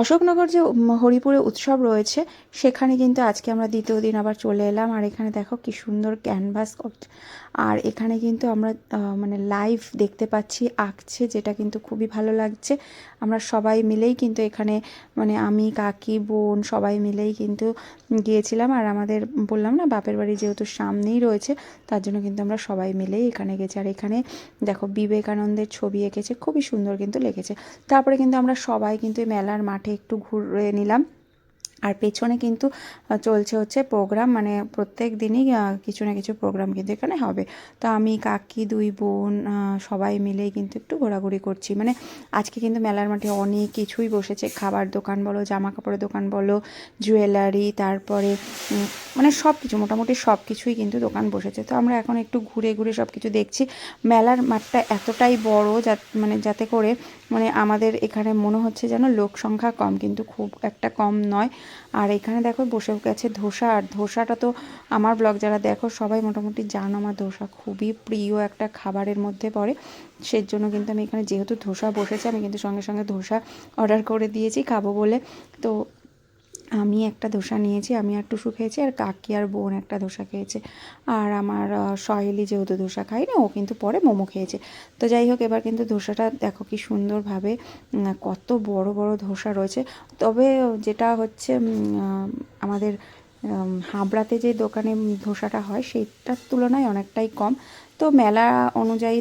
অশোকনগর যে হরিপুরে উৎসব রয়েছে, সেখানে কিন্তু আজকে আমরা দ্বিতীয় দিন আবার চলে এলাম। আর এখানে দেখো কি সুন্দর ক্যানভাস আর এখানে কিন্তু আমরা মানে লাইভ দেখতে পাচ্ছি আঁকছে, যেটা কিন্তু খুবই ভালো লাগছে। আমরা সবাই মিলেই কিন্তু এখানে মানে আমি, কাকি, বোন সবাই মিলেই কিন্তু গিয়েছিলাম। আর আমাদের বললাম না, বাপের বাড়ি যেহেতু সামনেই রয়েছে, তার জন্য কিন্তু আমরা সবাই মিলেই এখানে গেছি। আর এখানে দেখো বিবেকানন্দের ছবি এঁকেছে, খুবই সুন্দর কিন্তু লেগেছে। তারপরে কিন্তু আমরা সবাই কিন্তু এই মেলার মাঠে একটু ঘুরে নিলাম। আর পেছনে কিন্তু চলছে হচ্ছে প্রোগ্রাম মানে প্রত্যেক দিনই কিছু না কিছু প্রোগ্রাম কিন্তু এখানে হবে। তো আমি, কাকি, দুই বোন সবাই মিলেই কিন্তু একটু ঘোরাঘুরি করছি। মানে আজকে কিন্তু মেলার মাঠে অনেক কিছুই বসেছে। খাবার দোকান বলো জামা কাপড়ের দোকান বলো জুয়েলারি তারপরে মানে সব কিছু মোটামুটি সব কিছুই কিন্তু দোকান বসেছে। তো আমরা এখন একটু ঘুরে ঘুরে সব কিছু দেখছি। মেলার মাঠটা এতটাই বড় যা মানে যাতে করে মানে আমাদের এখানে মনে হচ্ছে যেন লোক সংখ্যা কম, কিন্তু খুব একটা কম নয়। আর এখানে দেখো বসে গেছে ধোসা, আর ধোসাটা তো আমার ব্লগ যারা দেখো সবাই মোটামুটি জানো আমার ধোসা খুবই প্রিয় একটা খাবারের মধ্যে পড়ে। সেই জন্য কিন্তু আমি এখানে যেহেতু ধোসা বসেছে, আমি কিন্তু সঙ্গে সঙ্গে ধোসা অর্ডার করে দিয়েছি, খাব বলে। তো আমি একটা ধোসা নিয়েছি, আমি আর টুসু খেয়েছি, আর কাকি আর বোন একটা ধোসা খেয়েছে। আর আমার সহেলি যেহেতু ধোসা খাই না ও কিন্তু পরে মোমো খেয়েছে। তো যাই হোক, এবার কিন্তু ধোসাটা দেখো কি সুন্দরভাবে কত বড় বড় ধোসা রয়েছে। তবে যেটা হচ্ছে আমাদের হাবড়াতে যে দোকানে ধোসাটা হয় সেটার তুলনায় অনেকটাই কম। তো মেলা অনুযায়ী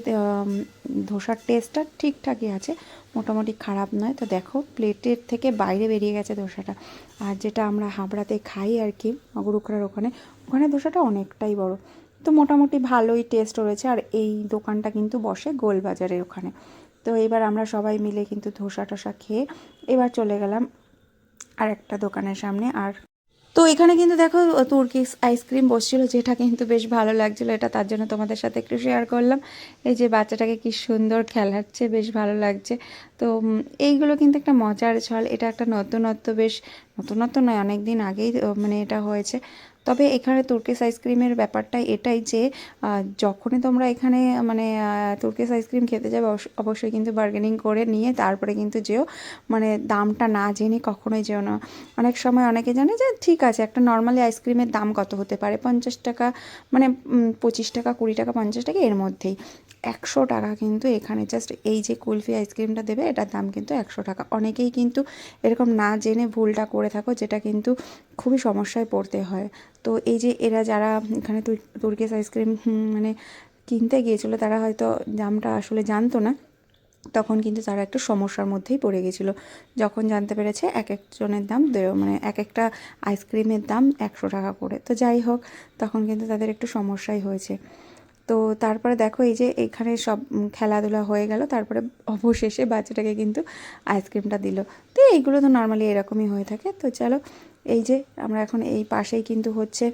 ধোসার টেস্টটা ঠিকঠাকই আছে, মোটামুটি খারাপ নয়। তো দেখো, প্লেটের থেকে বাইরে বেরিয়ে গেছে ধোসাটা। আর যেটা আমরা হাবড়াতে খাই আর কি গুরুখড়ার ওখানে ওখানে ধোসাটা অনেকটাই বড়। তো মোটামুটি ভালোই টেস্ট রয়েছে, আর এই দোকানটা কিন্তু বসে গোলবাজারের ওখানে। তো এবার আমরা সবাই মিলে কিন্তু ধোসা টোসা খেয়ে এবার চলে গেলাম আর একটা দোকানের সামনে। আর তো এখানে কিন্তু দেখো তুর্কি আইসক্রিম বসছিল, যেটা কিন্তু বেশ ভালো লাগছিল। এটা তার জন্য তোমাদের সাথে একটু শেয়ার করলাম। এই যে বাচ্চাটাকে কি সুন্দর খেলাচ্ছে, বেশ ভালো লাগছে। তো এইগুলো কিন্তু একটা মজার ছল এটা একটা নতুনত্ব, বেশ নতুনত্ব নয় অনেক দিন আগেই মানে এটা হয়েছে। তবে এখানে তুর্কিস আইসক্রিমের ব্যাপারটা এটাই যে যখনই তোমরা এখানে মানে তুর্কিস আইসক্রিম খেতে যাবে অবশ্য- অবশ্যই কিন্তু বার্গেনিং করে নিয়ে তারপরে কিন্তু যেও মানে দামটা না জেনে কখনোই যেও না। অনেক সময় অনেকে জানে যে, ঠিক আছে, একটা নর্মালি আইসক্রিমের দাম কত হতে পারে? পঞ্চাশ টাকা মানে পঁচিশ টাকা, কুড়ি টাকা, পঞ্চাশ টাকা এর মধ্যেই। একশো টাকা কিন্তু এখানে জাস্ট এই যে কুলফি আইসক্রিমটা দেবে, এটার দাম কিন্তু একশো টাকা। অনেকেই কিন্তু এরকম না জেনে ভুলটা করে থাকো, যেটা কিন্তু খুবই সমস্যায় পড়তে হয়। তো এই যে এরা যারা এখানে তুর- তুর্কিস আইসক্রিম মানে কিনতে গিয়েছিল, তারা হয়তো দামটা আসলে জানতো না। তখন কিন্তু তারা একটু সমস্যার মধ্যেই পড়ে গেছিল যখন জানতে পেরেছে এক একজনের দাম মানে এক একটা আইসক্রিমের দাম একশো টাকা করে। তো যাই হোক, তখন কিন্তু তাদের একটু সমস্যাই হয়েছে। তো তারপরে দেখো এই যে এখানে সব খেলাধুলা হয়ে গেল, তারপরে অবশেষে বাচ্চাটাকে কিন্তু আইসক্রিমটা দিল। তো এইগুলো তো নর্মালি এরকমই হয়ে থাকে। তো চলো, এই যে আমরা এখন এই পাশেই কিন্তু হচ্ছে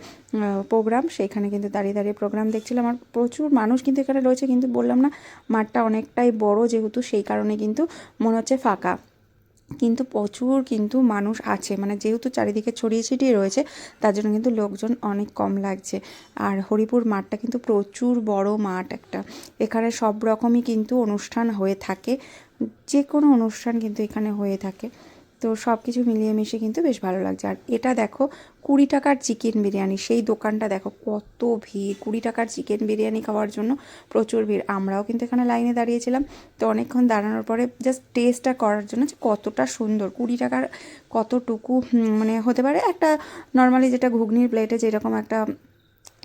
প্রোগ্রাম সেইখানে কিন্তু দাঁড়িয়ে দাঁড়িয়ে প্রোগ্রাম দেখছিলাম। আর প্রচুর মানুষ কিন্তু এখানে রয়েছে, কিন্তু বললাম না, মাঠটা অনেকটাই বড় যেহেতু, সেই কারণে কিন্তু মনে হচ্ছে ফাঁকা। কিন্তু প্রচুর কিন্তু মানুষ আছে। মানে যেহেতু চারিদিকে ছড়িয়ে ছিটিয়ে রয়েছে, তার জন্য কিন্তু লোকজন অনেক কম লাগছে। আর হরিপুর মাঠটা কিন্তু প্রচুর বড় মাঠ একটা। এখানে সব রকমই কিন্তু অনুষ্ঠান হয়ে থাকে। যে কোনো অনুষ্ঠান কিন্তু এখানে হয়ে থাকে। তো সব কিছু মিলিয়ে মিশে কিন্তু বেশ ভালো লাগছে। আর এটা দেখো, কুড়ি টাকার চিকেন বিরিয়ানি, সেই দোকানটা দেখো কত ভিড়। কুড়ি টাকার চিকেন বিরিয়ানি খাওয়ার জন্য প্রচুর ভিড়। আমরাও কিন্তু এখানে লাইনে দাঁড়িয়েছিলাম। তো অনেকক্ষণ দাঁড়ানোর পরে জাস্ট টেস্টটা করার জন্য যে কতটা সুন্দর। কুড়ি টাকার কতটুকু মানে হতে পারে একটা নর্মালি যেটা ঘুগনির প্লেটে যেরকম একটা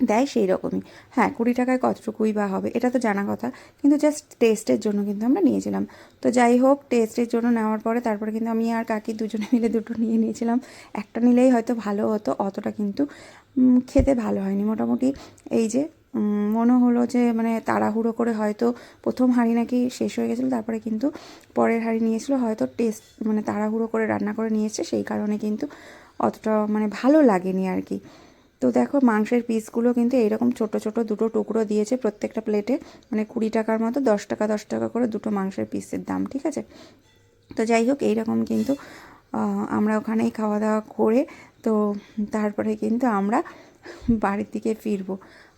দেয় সেই রকমই। হ্যাঁ কুড়ি টাকায় কতটুকুই বা হবে, এটা তো জানা কথা। কিন্তু জাস্ট টেস্টের জন্য কিন্তু আমরা নিয়েছিলাম। তো যাই হোক টেস্টের জন্য নেওয়ার পরে তারপরে কিন্তু আমি আর কাকি দুজনে মিলে দুটো নিয়ে নিয়েছিলাম। একটা নিলেই হয়তো ভালো হতো, অতটা কিন্তু খেতে ভালো হয়নি। মোটামুটি এই যে মনে হলো যে মানে তাড়াহুড়ো করে হয়তো প্রথম হাঁড়ি নাকি শেষ হয়ে গেছিল, তারপরে কিন্তু পরের হাঁড়ি নিয়েছিল, হয়তো টেস্ট মানে তাড়াহুড়ো করে রান্না করে নিয়েছে, সেই কারণে কিন্তু অতটা মানে ভালো লাগেনি আর কি। তো দেখো মাংসের পিসগুলো কিন্তু এইরকম ছোট ছোট দুটো টুকরো দিয়েছে প্রত্যেকটা প্লেটে মানে কুড়ি টাকার মতো, দশ টাকা দশ টাকা করে দুটো মাংসের পিসের দাম, ঠিক আছে? তো যাই হোক, এইরকম কিন্তু আমরা ওখানেই খাওয়া দাওয়া করে, তো তারপরে কিন্তু আমরা বাড়ির দিকে ফিরবো।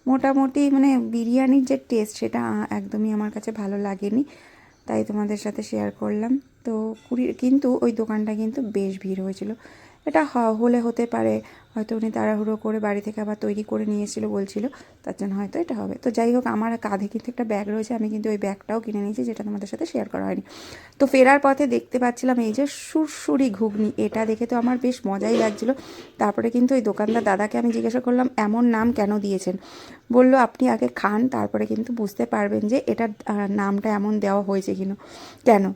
মোটামুটি মানে বিরিয়ানির যে টেস্ট সেটা একদমই আমার কাছে ভালো লাগেনি, তাই তোমাদের সাথে শেয়ার করলাম। তো কুড়ি, কিন্তু ওই দোকানটা কিন্তু বেশ ভিড় হয়েছিল। এটা হলে হতে পারে। হয়তো উনি তাড়াহুড়ো করে বাড়ি থেকে আবার তৈরি করে নিয়ে এসেছিল বলছিল। তার জন্য হয়তো এটা হবে। তো যাই হোক, আমার কাঁধে কিন্তু একটা ব্যাগ রয়েছে, আমি কিন্তু ওই ব্যাগটাও কিনে নিয়েছি, যেটা তোমাদের সাথে শেয়ার করা হয়নি। তো ফেরার পথে দেখতে পাচ্ছিলাম এই যে সুরসুরি ঘুগনি, এটা দেখে তো আমার বেশ মজাই লাগছিল। তারপরে কিন্তু ওই দোকানদার দাদাকে আমি জিজ্ঞাসা করলাম, এমন নাম কেন দিয়েছেন? বলল, আপনি আগে খান, তারপরে কিন্তু বুঝতে পারবেন যে এটার নামটা এমন দেওয়া হয়েছে কিনা। কেন?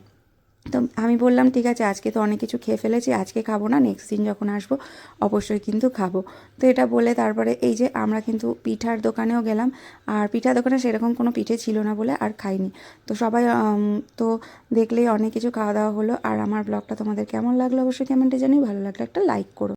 তো আমি বললাম, ঠিক আছে, আজকে তো অনেক কিছু খেয়ে ফেলেছি, আজকে খাব না নেক্সট দিন যখন আসব, অবশ্যই কিন্তু খাব। তো এটা বলে তারপরে এই যে আমরা কিন্তু পিঠার দোকানেও গেলাম, আর পিঠার দোকানে সেরকম কোনো পিঠে ছিল না বলে আর খাইনি। তো সবাই তো দেখলেই অনেক কিছু খাওয়া দাওয়া হলো, আর আমার ব্লগটা তোমাদের কেমন লাগল অবশ্যই কমেন্টে জানিয়ে ভালো লাগল একটা লাইক করো।